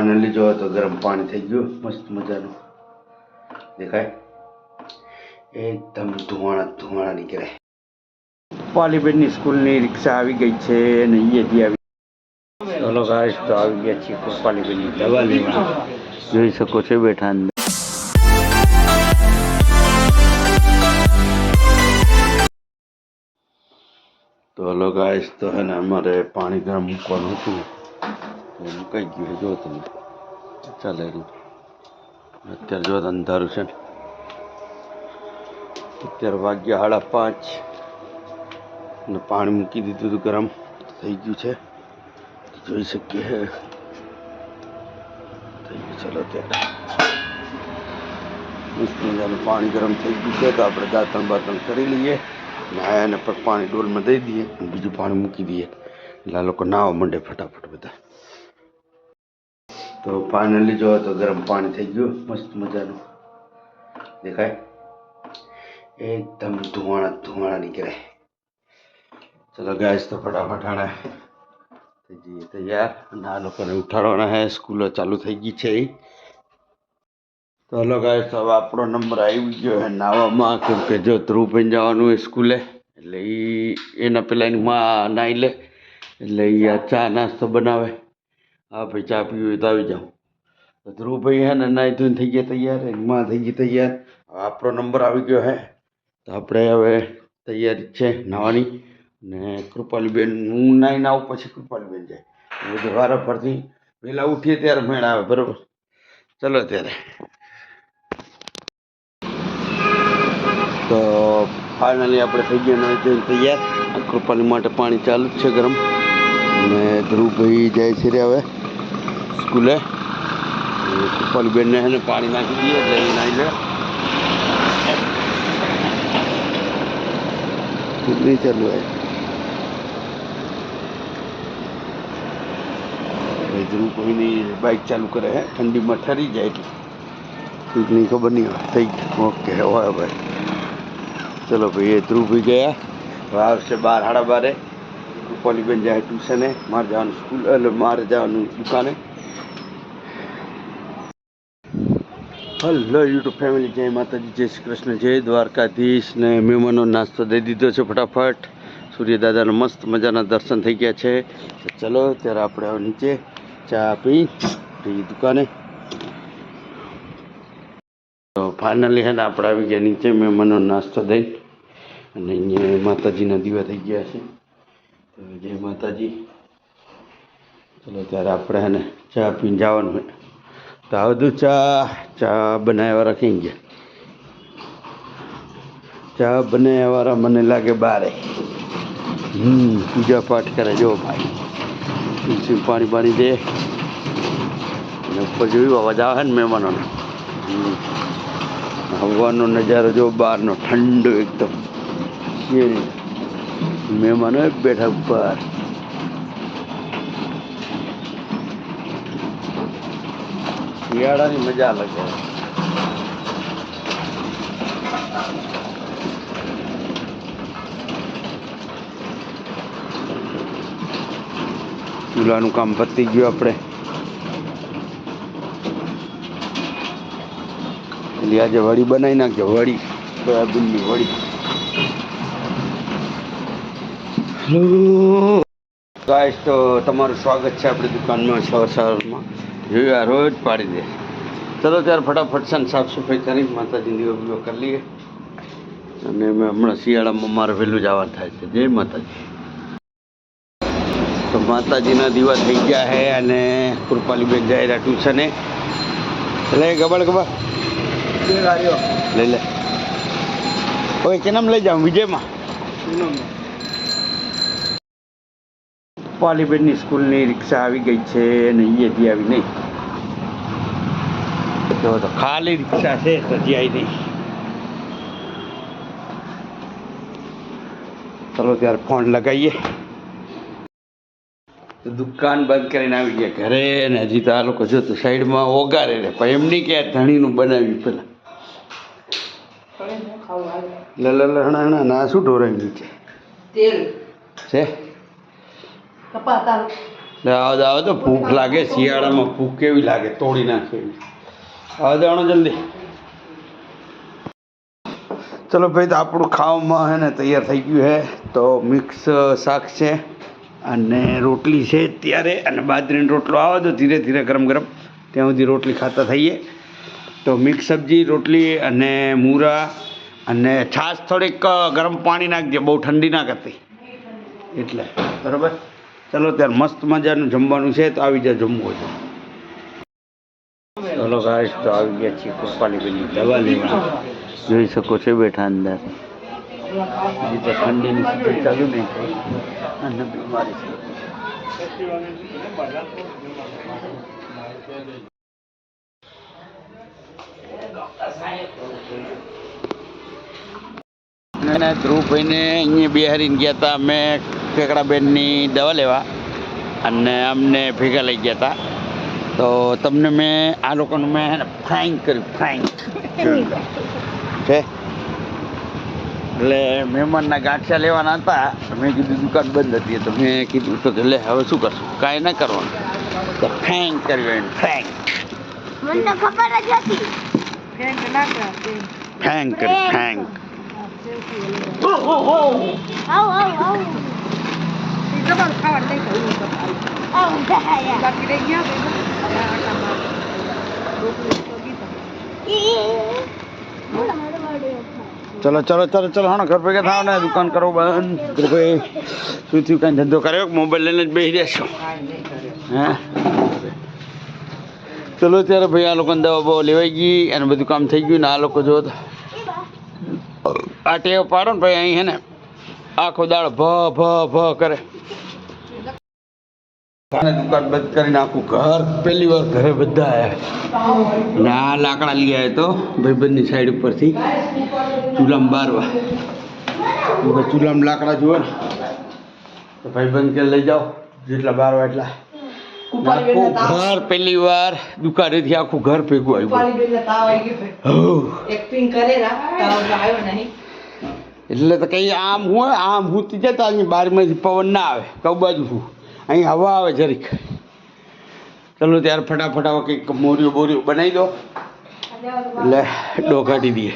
Finally જો તો ગરમ પાણી થઈ ગયું. મસ્ત મજાનું. દેખાય? એકદમ ધુવાણા ધુવાણા નીકળે. પાલીબેનની સ્કૂલની રિક્ષા આવી ગઈ છે અને અહીંયાથી આવી ચલો ગાઈસ તો આવી ગયા છીએ પાલીબેનની દવા જોઈ શકો છો બેઠા અંદર. તો હલો ગાઈસ તો હે ને અમારે પાણી ગરમ મૂકવાનું હતું. મુકાઈ ગયું જો તમે ચાલે એનું અત્યારે જો અંધારું છે અત્યારે વાગ્યા સાડા પાંચ અને પાણી મૂકી દીધું હતું ગરમ થઈ ગયું છે જોઈ શકીએ. થઈ ગયું ચલો અત્યારે મસ્ત પાણી ગરમ થઈ ગયું છે તો આપણે દાંતણ બાતણ કરી લઈએ નાયાને પણ પાણી ડોલમાં દઈ દઈએ બીજું પાણી મૂકી દઈએ એટલે આ લોકો નાવા માંડે ફટાફટ બધા તો ફાઇનલી જો તો ગરમ પાણી થઈ ગયું. મસ્ત મજાનું. દેખાય? એકદમ ધુવાણા ધુવાણા નીકળે. ચલો ગાય તો ફટાફટ આણે જઈએ તૈયાર. આ લોકોને ઉઠાડવાના હે, સ્કૂલો ચાલુ થઈ ગઈ છે. એ તો હલો ગાય તો હવે આપણો નંબર આવી ગયો હે નાવામાં. કેમ કે જો ધ્રુવભાઈ જવાનું હોય સ્કૂલે, એટલે એ એના પહેલાં એની માં નાહી લે, એટલે એ આ ચા નાસ્તો બનાવે. હા, ભાઈ, ચા પીવી હોય તો આવી જાઓ. ધ્રુવભાઈ હે ને, નાહી ધોઈને થઈ ગયા તૈયાર એમાં થઈ ગઈ તૈયાર. આપણો નંબર આવી ગયો હે. તો આપણે હવે તૈયારી છે નાવાની. ને કૃપાલીબેન, હું નાહીને આવું પછી કૃપાલીબેન જાય. બધું વારા ફરતી વહેલા ઉઠીએ ત્યારે મેળ આવે, બરાબર? ચલો ત્યારે. તો ફાઇનલી આપણે થઈ ગયા, નાહી ધોઈને તૈયાર. કૃપાલી માટે પાણી ચાલુ જ છે ગરમ. અને ધ્રુવભાઈ જાય છે રે હવે. સ્કૂલે. કૃપાલીબેનને એને પાણી નાખી દઈએ એટલે એ નાહી લે. નહીં ચાલુ હોય. ધ્રુવ કોઈની બાઇક ચાલુ કરે હે. ઠંડીમાં ઠરી જાય એટલે. ચૂંટણી ખબર નહીં હોય. થઈ ગયું. ઓકે હોય ભાઈ ચલો ભાઈ, એ ધ્રુવભાઈ ગયા. હવે છે બાર, સાડા બારે. રૂપાલીબેન જાય ટ્યુશને. મારે જવાનું સ્કૂલ એટલે મારે જવાનું દુકાને. હલો યુટ્યુબ ફેમિલી જય માતાજી, જય શ્રી કૃષ્ણ, જય દ્વારકાધીશ ને મહેમાનો નાસ્તો દઈ દીધો છે ફટાફટ. સૂર્યદાદાના મસ્ત મજાના દર્શન થઈ ગયા છે. ચલો, ત્યારે આપણે હવે નીચે ચા પી પી દુકાને. તો ફાઇનલી હે આપણે આવી ગયા નીચે મહેમાનો નાસ્તો દઈ. અને અહીંયા માતાજીના દીવા થઈ ગયા છે. જય માતાજી. ચલો, ત્યારે આપણે હે ને ચા પીને જવાનું હોય તો આ બધું ચા ચા બનાવ્યા રાખી ચા બનાવ્યા મને લાગે બારે. હમ, પૂજા પાઠ કરે જો ભાઈ. તુલસી પાણી પાણી દે. અને ઉપર જોયું, અવાજ આવે ને મહેમાનોને. હમ. હવાનો નજારો જો બહારનો, ઠંડો એકદમ. મહેમાનો બેઠા ઉપર. શિયાળાની મજા અલગ હોય. ચૂલાનું કામ પતી ગયું આપણે. એટલે આજે વડી બનાવી નાખજો, વડી. સોયાબીનની વડી. હેલો તો તમારું સ્વાગત છે આપણી દુકાનમાં સવાર સવારમાં જોયું આ રોજ પાડી દે. ચલો ત્યારે ફટાફટ છે સાફ સફાઈ કરી માતાજી દીવો બીવો કરી લઈએ. અને અમે હમણાં શિયાળામાં મારે વહેલું જવાનું થાય છે. જય માતાજી. તો માતાજીના દીવા થઈ ગયા છે અને કૃપાલીબેન જાય છે ને. લે ગબડ ગબડ લઈ લે. ઓય, કેનામ લઈ જાઉં? વિજયમાં? પાલીબેનની સ્કૂલની રિક્ષા આવી ગઈ છે અને અહીંયાથી આવી નહીં. જો તો ખાલી રિક્ષા છે નહીં. ચલો ત્યારે ફોન લગાવીએ. દુકાન બંધ કરીને આવી ગયા ઘરે ને હજી તો આ લોકો જો તો સાઈડમાં ઓગારે રે પણ એમ નહીં કે ધણીનું બનાવ્યું પેલા. લ લ લ હણા હણા ના શું ઢોરાય નીચે તેલ. છે? કપાતા આવો તો ભૂખ લાગે શિયાળામાં ભૂખ કેવી લાગે તોડી નાખે એવી જાણો જલ્દી. ચલો ભાઈ, તો આપણું ખાવામાં હે ને તૈયાર થઈ ગયું છે તો મિક્સ શાક છે અને રોટલી છે ત્યારે અને બાજરીનો રોટલો આવે તો ધીરે ધીરે ગરમ ગરમ ત્યાં સુધી રોટલી ખાતા થઈએ. તો મિક્સ સબ્જી, રોટલી અને મૂરા અને છાશ થોડીક ગરમ પાણી નાખજે, બહુ ઠંડી ના કરતી. એટલે, બરાબર? ચલો, ત્યારે મસ્ત મજાનું જમવાનું છે, તો આવી જાય જમવું હોય ચલો ગાઈસ તો આવી ગયા છીએ કૃપાલીબેનની દવા લેવા જોઈ શકો છો બેઠા અંદર. હજી તો ઠંડીની સ્થિતિ ચાલુ નહીં થઈ. અને બીમારી છે. ધ્રુવભાઈને અહીંયા બિહારીને ગયા હતા. અમે કેકડાબેનની દવા લેવા. અને અમને ભેગા લઈ ગયા હતા. તો તમને મેં આ લોકોનું મેં ફ્રાઈંગ કર્યું ફ્રાઈંગ છે એટલે મહેમાનના ગાંઠિયા લેવાના હતા મેં કીધું દુકાન બંધ હતી તો મેં કીધું તો કે લે હવે શું કરશું? કાંઈ ના કરવાનું. તો ફ્રેન્ક કર્યું એને ફ્રેન્ક મને તો ખબર જ હતી. ફ્રેન્ક આવ આવ ગયા ચલો ચલો ચલો ચલો હા ઘર ભેગા થાવ ને દુકાન કરો બંધ. ભાઈ શું થયું કાંઈ ધંધો કર્યો મોબાઈલ લઈને જ બેસી રહેશો? હે? ચલો ત્યારે ભાઈ આ લોકોને દવા બવા લેવાઈ ગઈ અને બધું કામ થઈ ગયું ને આ લોકો જો આ ટેવ પાડો ને ભાઈ અહીં હે ને આખો દાળ ભ ભ ભ કરે. અને દુકાન બંધ કરીને આખું ઘર પહેલી વાર ઘરે બધા આવ્યા. ને આ લાકડા લઈ આવ્યો તો ભાઈબંધની સાઈડ ઉપરથી ચૂલામ બારવા. ચૂલામ લાકડા જુઓ ને. તો ભાઈબંધ કે લઈ જાઓ જેટલા બારવા એટલા. આખું ઘર પહેલી વાર દુકાનેથી આખું ઘર ભેગું આવ્યું. એટલે તો કઈ આમ હોય આમ હું જતા બારમાંથી પવન ના આવે. કઉ બાજુ હું અહીં હવા આવે જરીક. ચલો ત્યારે ફટાફટ હવે કંઈક મોર્યું બોર્યું બનાવી દો. એટલે ડો કાઢી દઈએ